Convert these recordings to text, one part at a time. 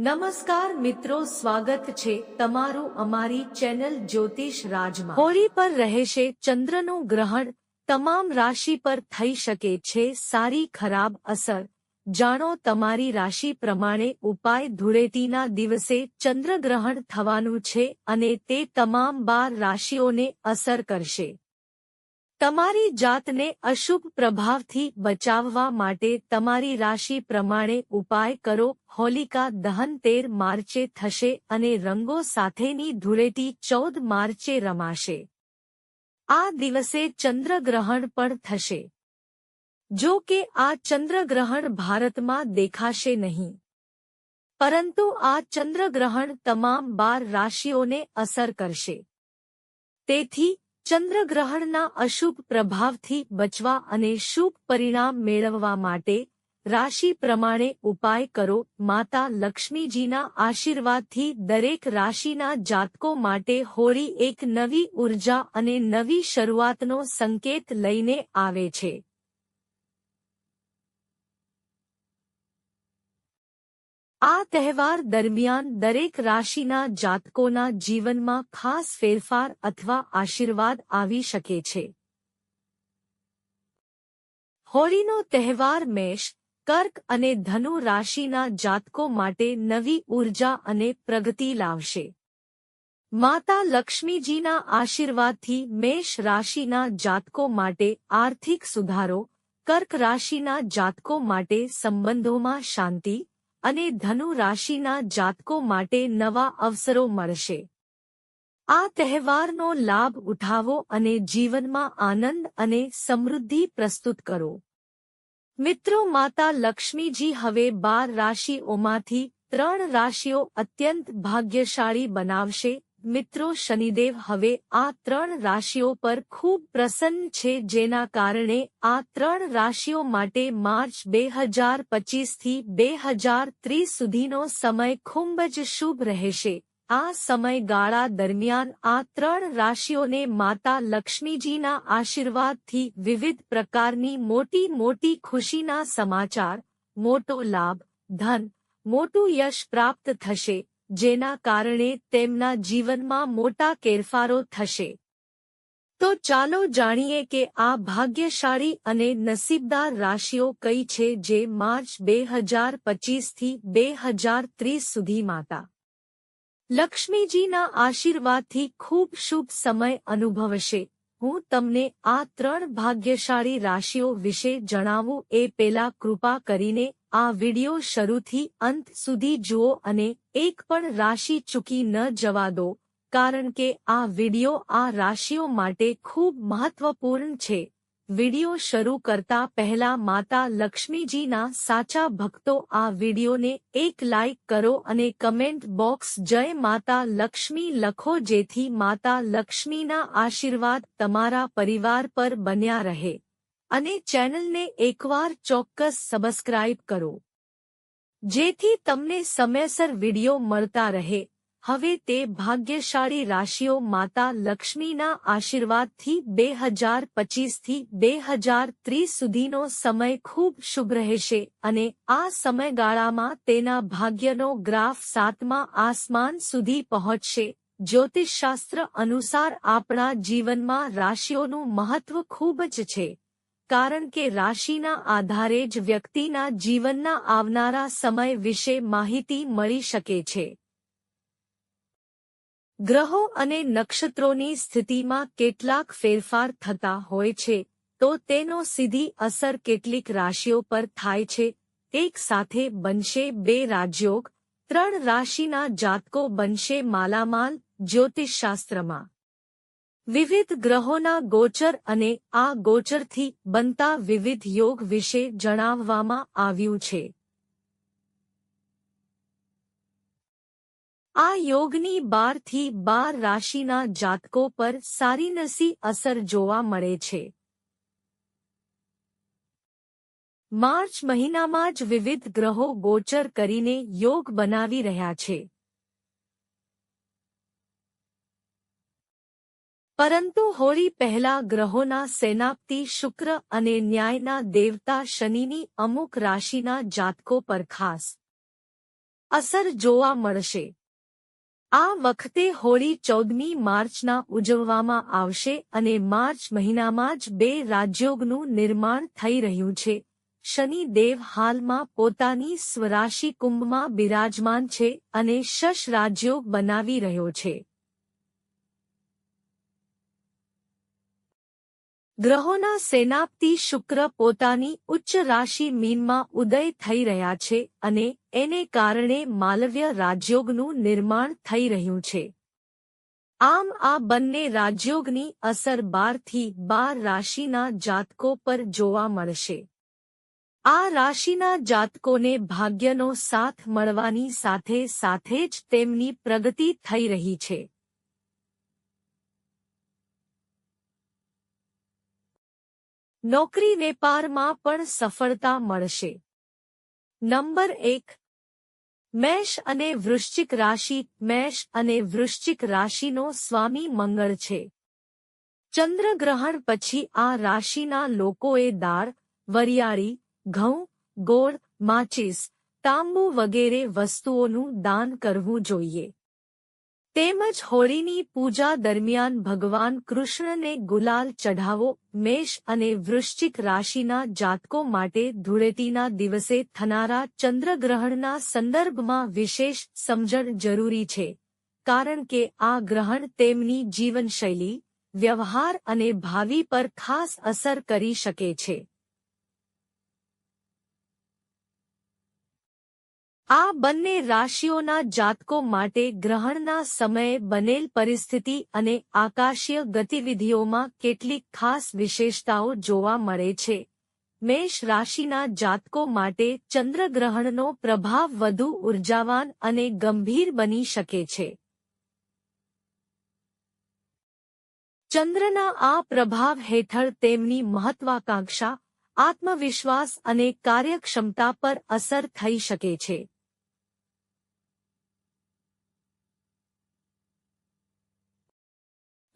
નમસ્કાર મિત્રો, સ્વાગત છે તમારું અમારી ચેનલ જ્યોતિષ રાજમાં. હોળી પર રહેશે ચંદ્રનું ગ્રહણ. તમામ રાશિ પર થઈ શકે છે સારી ખરાબ અસર. જાણો, તમારી રાશિ પ્રમાણે ઉપાય ધૂળેટીના દિવસે ચંદ્રગ્રહણ થવાનું છે અને તે તમામ બાર રાશિઓને અસર કરશે. તમારી જાતને અશુભ પ્રભાવથી બચાવવા માટે તમારી રાશિ પ્રમાણે ઉપાય કરો. હોલિકા દહન તેર માર્ચે થશે અને રંગો સાથેની ધૂળેટી ચૌદ માર્ચે રમાશે. આ દિવસે ચંદ્રગ્રહણ પણ થશે. જો કે આ ચંદ્રગ્રહણ ભારતમાં દેખાશે નહીં. પરંતુ આ ચંદ્રગ્રહણ તમામ બાર રાશિઓને અસર કરશે. તેથી ચંદ્રગ્રહણના અશુભ પ્રભાવથી બચવા અને શુભ પરિણામ મેળવવા માટે રાશિ પ્રમાણે ઉપાય કરો. માતા લક્ષ્મીજીના આશીર્વાદથી દરેક રાશિના જાતકો માટે હોળી એક નવી ઊર્જા અને નવી શરૂઆતનો સંકેત લઈને આવે છે. આ તહેવાર દરમિયાન દરેક રાશિના જાતકોના જીવનમાં ખાસ ફેરફાર અથવા આશીર્વાદ આવી શકે છે. હોળીનો તહેવાર મેષ, કર્ક અને ધનુ રાશિના જાતકો માટે નવી ઊર્જા અને પ્રગતિ લાવશે. માતા લક્ષ્મીજીના આશીર્વાદથી મેષ રાશિના જાતકો માટે આર્થિક સુધારો, કર્ક રાશિના જાતકો માટે સંબંધોમાં શાંતિ અને ધનુ રાશિના જાતકો માટે નવા અવસરો મળશે. આ તહેવારનો લાભ ઉઠાવો અને જીવનમાં આનંદ અને સમૃદ્ધિ પ્રસ્તુત કરો. મિત્રો માતા લક્ષ્મીજી હવે બાર રાશિઓમાંથી ત્રણ રાશિઓ અત્યંત ભાગ્યશાળી બનાવશે. મિત્રો શનિદેવ હવે આ ત્રણ રાશિઓ પર ખૂબ પ્રસન્ન છે જેના કારણે આ ત્રણ રાશિઓ માટે માર્ચ બે હજાર પચીસથી બે હજાર ત્રીસ સુધીનો સમય ખૂબ જ શુભ રહેશે. આ સમયગાળા દરમિયાન આ ત્રણ રાશિઓને માતા લક્ષ્મીજીના આશીર્વાદથી વિવિધ પ્રકારની મોટી મોટી ખુશીના સમાચાર, મોટો લાભ, ધન, મોટું યશ પ્રાપ્ત થશે. જેના કારણે તેમના જીવનમાં મોટા ફેરફારો થશે. તો ચાલો જાણીએ કે આ ભાગ્યશાળી અને નસીબદાર રાશિઓ કઈ છે જે માર્ચ બે હજાર પચીસથી બે હજાર ત્રીસ સુધી માતા. લક્ષ્મીજીના આશીર્વાદથી ખૂબ શુભ સમય અનુભવશે. હું તમને આ ત્રણ ભાગ્યશાળી રાશિઓ વિશે જણાવું એ પેલા કૃપા કરીને આ વિડિયો શરૂથી અંત સુધી જુઓ અને એક પણ રાશિ ચૂકી ન જવા દો, કારણ કે આ વિડિયો આ રાશિઓ માટે ખૂબ મહત્વપૂર્ણ છે. વિડિયો શરૂ કરતા પહેલા માતા લક્ષ્મીજીના સાચા ભક્તો આ વિડિયોને એક લાઇક કરો અને કમેન્ટ બોક્સ જય માતા લક્ષ્મી લખો જેથી માતા લક્ષ્મીના આશીર્વાદ તમારા પરિવાર પર બન્યા રહે. અને ચેનલને એકવાર ચોક્કસ સબસ્ક્રાઇબ કરો. જેથી તમને સમયસર વિડિયો મળતા રહે. હવે તે ભાગ્યશાળી રાશિઓ માતા લક્ષ્મીના આશીર્વાદથી બે હજાર પચીસથી બે હજાર ત્રીસ સુધીનો સમય ખૂબ શુભ રહેશે અને આ સમયગાળામાં તેના ભાગ્યનો ગ્રાફ સાતમા આસમાન સુધી પહોંચશે. જ્યોતિષશાસ્ત્ર અનુસાર આપણા જીવનમાં રાશિઓનું મહત્વ ખૂબ જ છે, કારણ કે રાશિના આધારે જ વ્યક્તિના જીવનના આવનારા સમય વિશે માહિતી મળી શકે છે. ગ્રહો અને નક્ષત્રોની સ્થિતિમાં કેટલાક ફેરફાર થતા હોય છે, તો તેનો સીધી અસર કેટલીક રાશિઓ પર થાય છે. એક સાથે બનશે બે રાજયોગ, ત્રણ રાશિના જાતકો બનશે માલામાલ, જ્યોતિષશાસ્ત્રમાં. વિવિધ ગ્રહોના ગોચર અને આ ગોચરથી બનતા વિવિધ યોગ વિશે જણાવવામાં આવ્યું છે. આ યોગની બારથી બાર રાશિના જાતકો પર સારી નસી અસર જોવા મળે છે. માર્ચ મહિનામાં જ વિવિધ ગ્રહો ગોચર કરીને યોગ બનાવી રહ્યા છે. પરંતુ હોળી પહેલા ગ્રહોના સેનાપતિ શુક્ર અને ન્યાયના દેવતા શનિની અમુક રાશિના જાતકો પર ખાસ અસર જોવા મળશે. આ વખતે હોળી ચૌદમી માર્ચના ઉજવવામાં આવશે અને માર્ચ મહિનામાં જ બે રાજયોગનું નિર્માણ થઈ રહ્યું છે. શનિ દેવ હાલમાં પોતાની સ્વરાશી કુંભમાં બિરાજમાન છે અને શશ રાજયોગ બનાવી રહ્યો છે. ગ્રહોના સેનાપતિ શુક્ર પોતાની ઉચ્ચ રાશિ મીનમાં ઉદય થઈ રહ્યા છે અને એને કારણે માલવ્ય રાજયોગનું નિર્માણ થઈ રહ્યું છે. આમ આ બંને રાજયોગની અસર બારથી બાર રાશિના જાતકો પર જોવા મળશે. આ રાશિના જાતકોને ભાગ્યનો સાથ મળવાની સાથે સાથે જ તેમની પ્રગતિ થઈ રહી છે. નોકરી વેપારમાં પણ સફળતા મળશે. નંબર એક, મેષ અને વૃશ્ચિક રાશિ, મેષ અને વૃશ્ચિક રાશિનો સ્વામી મંગળ છે. ચંદ્રગ્રહણ પછી આ રાશિના લોકોએ દાળ, વરિયાળી, ઘઉં, ગોળ, માચીસ, તાંબુ વગેરે વસ્તુઓનું દાન કરવું જોઈએ. તેમજ હોળીની પૂજા દરમિયાન ભગવાન કૃષ્ણને ગુલાલ ચઢાવો, મેષ અને વૃશ્ચિક રાશિના જાતકો માટે ધૂળેટીના દિવસે થનારા ચંદ્રગ્રહણના સંદર્ભમાં વિશેષ સમજણ જરૂરી છે. કારણ કે આ ગ્રહણ તેમની જીવનશૈલી, વ્યવહાર અને ભાવિ પર ખાસ અસર કરી શકે છે. આ બંને રાશિઓના જાતકો માટે ગ્રહણના સમયે બનેલ પરિસ્થિતિ અને આકાશીય ગતિવિધિઓમાં કેટલીક ખાસ વિશેષતાઓ જોવા મળે છે. મેષ રાશિના જાતકો માટે ચંદ્રગ્રહણનો પ્રભાવ વધુ ઉર્જાવાન અને ગંભીર બની શકે છે. ચંદ્રના આ પ્રભાવ હેઠળ તેમની મહત્વાકાંક્ષા, આત્મવિશ્વાસ અને કાર્યક્ષમતા પર અસર થઈ શકે છે.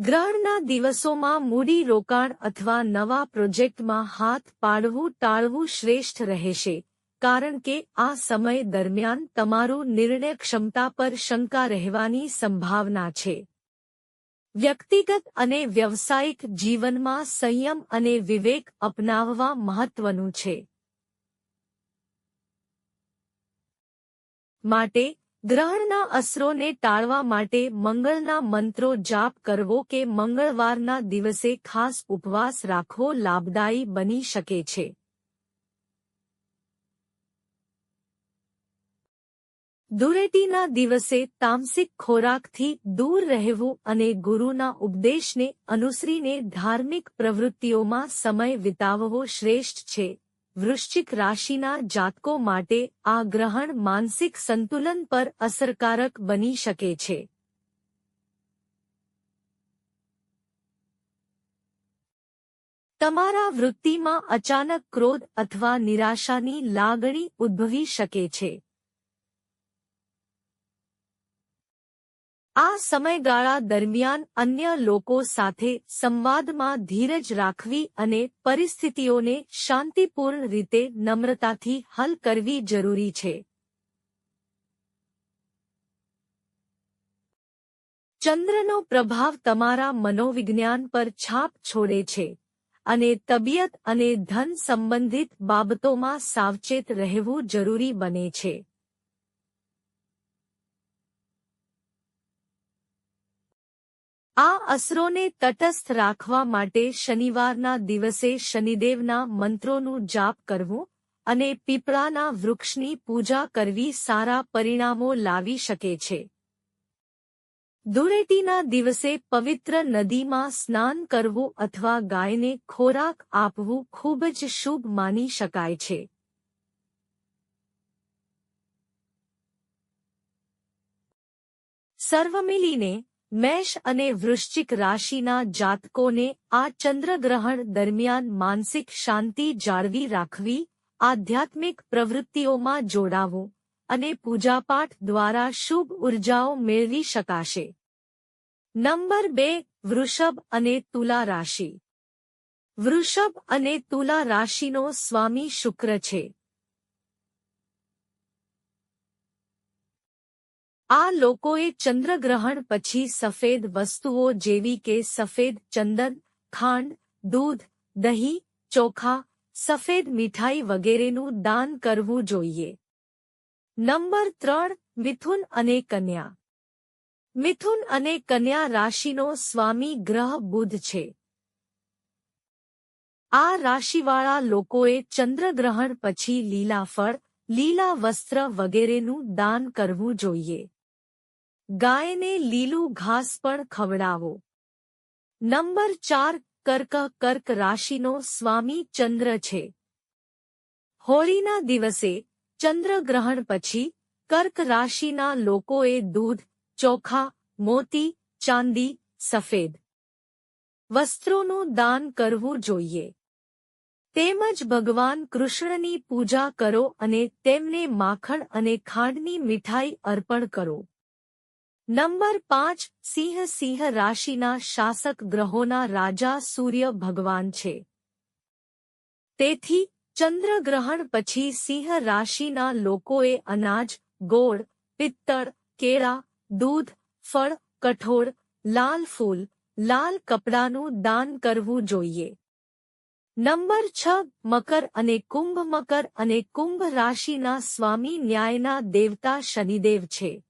ગ્રહણના દિવસોમાં મૂડી રોકાણ અથવા નવા પ્રોજેક્ટમાં હાથ પાડવું ટાળવું શ્રેષ્ઠ રહેશે, કારણ કે આ સમય દરમિયાન તમારું નિર્ણય ક્ષમતા પર શંકા રહેવાની સંભાવના છે. વ્યક્તિગત અને વ્યવસાયિક જીવનમાં સંયમ અને વિવેક અપનાવવા મહત્વનું છે. માટે ગ્રહણના અસરોને ટાળવા માટે મંગળના મંત્રો જાપ કરવો કે મંગળવારના દિવસે ખાસ ઉપવાસ રાખવો લાભદાયી બની શકે છે. ધૂળેટીના દિવસે તામસિક ખોરાકથી દૂર રહેવું અને ગુરુના ઉપદેશને અનુસરીને ધાર્મિક પ્રવૃત્તિઓમાં સમય વિતાવવો શ્રેષ્ઠ છે. વૃશ્ચિક રાશિના જાતકો માટે આ ગ્રહણ માનસિક સંતુલન પર અસરકારક બની શકે છે. તમારા વૃત્તિમાં અચાનક ક્રોધ અથવા નિરાશાની લાગણી ઉદ્ભવી શકે છે. આ સમયગાળા દરમિયાન અન્ય લોકો સાથે સંવાદમાં ધીરજ રાખવી અને પરિસ્થિતિઓને શાંતિપૂર્ણ રીતે નમ્રતાથી હલ કરવી જરૂરી છે. ચંદ્રનો પ્રભાવ તમારા મનોવિજ્ઞાન પર છાપ છોડે છે અને તબિયત અને ધન સંબંધિત બાબતોમાં સાવચેત રહેવું જરૂરી બને છે. આ અસરોને તટસ્થ રાખવા માટે શનિવારના દિવસે શનિદેવના મંત્રોનું જાપ કરવું અને પીપળાના વૃક્ષની પૂજા કરવી સારા પરિણામો લાવી શકે છે. ધૂળેટીના દિવસે પવિત્ર નદીમાં સ્નાન કરવું અથવા ગાયને ખોરાક આપવું ખૂબ જ શુભ માની શકાય છે. સર્વ મિલીને મેષ અને વૃશ્ચિક રાશિના જાતકોને આ ચંદ્રગ્રહણ દરમિયાન માનસિક શાંતિ જાળવી રાખવી, આધ્યાત્મિક પ્રવૃત્તિઓમાં જોડાવું અને પૂજાપાઠ દ્વારા શુભ ઉર્જાઓ મેળવી શકાશે. નંબર બે, વૃષભ અને તુલા રાશિ. વૃષભ અને તુલા રાશિનો સ્વામી શુક્ર છે. આ લોકોએ ચંદ્રગ્રહણ પછી સફેદ વસ્તુઓ જેવી કે સફેદ ચંદન, ખાંડ, દૂધ, દહીં, ચોખા, સફેદ મીઠાઈ વગેરેનું દાન કરવું જોઈએ. નંબર ત્રણ, મિથુન અને કન્યા. મિથુન અને કન્યા રાશિનો સ્વામી ગ્રહ બુધ છે. આ રાશિવાળા લોકોએ ચંદ્રગ્રહણ પછી લીલા ફળ લીલા વસ્ત્ર વગેરેનું દાન કરવું જોઈએ. ગાયને લીલું ઘાસ પણ ખવડાવો. નંબર ચાર કર્ક કર્ક રાશિનો સ્વામી ચંદ્ર છે. હોળીના દિવસે ચંદ્રગ્રહણ પછી કર્ક રાશિના લોકોએ દૂધ, ચોખા, મોતી, ચાંદી, સફેદ વસ્ત્રોનું દાન કરવું જોઈએ. તેમજ ભગવાન કૃષ્ણની પૂજા કરો અને તેમને માખણ અને ખાંડની મીઠાઈ અર્પણ કરો. નંબર પાંચ, સિંહ સિંહ રાશિના શાસક ગ્રહોના રાજા સૂર્ય ભગવાન છે. તેથી ચંદ્રગ્રહણ પછી સિંહ રાશિના લોકોએ અનાજ, ગોળ, પિત્તળ, કેળા, દૂધ, ફળ, કઠોળ, લાલ ફૂલ, લાલ કપડાનું દાન કરવું જોઈએ. નંબર છ, મકર અને કુંભ મકર અને કુંભ રાશિના સ્વામી ન્યાયના દેવતા શનિદેવ છે.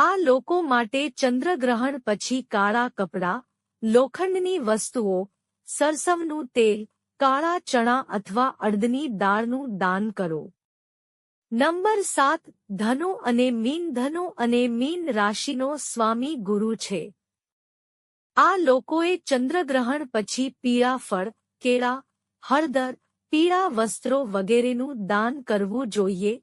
આ લોકો માટે ચંદ્રગ્રહણ પછી કાળા કપડાં, લોખંડની વસ્તુઓ, સરસવનું તેલ, કાળા ચણા અથવા અડદની દાળનું દાન કરો. નંબર સાત, ધનુ અને મીન ધનુ અને મીન રાશિનો સ્વામી ગુરુ છે. આ લોકોએ ચંદ્રગ્રહણ પછી પીળા ફળ કેળા, હળદર, પીળા વસ્ત્રો વગેરેનું દાન કરવું જોઈએ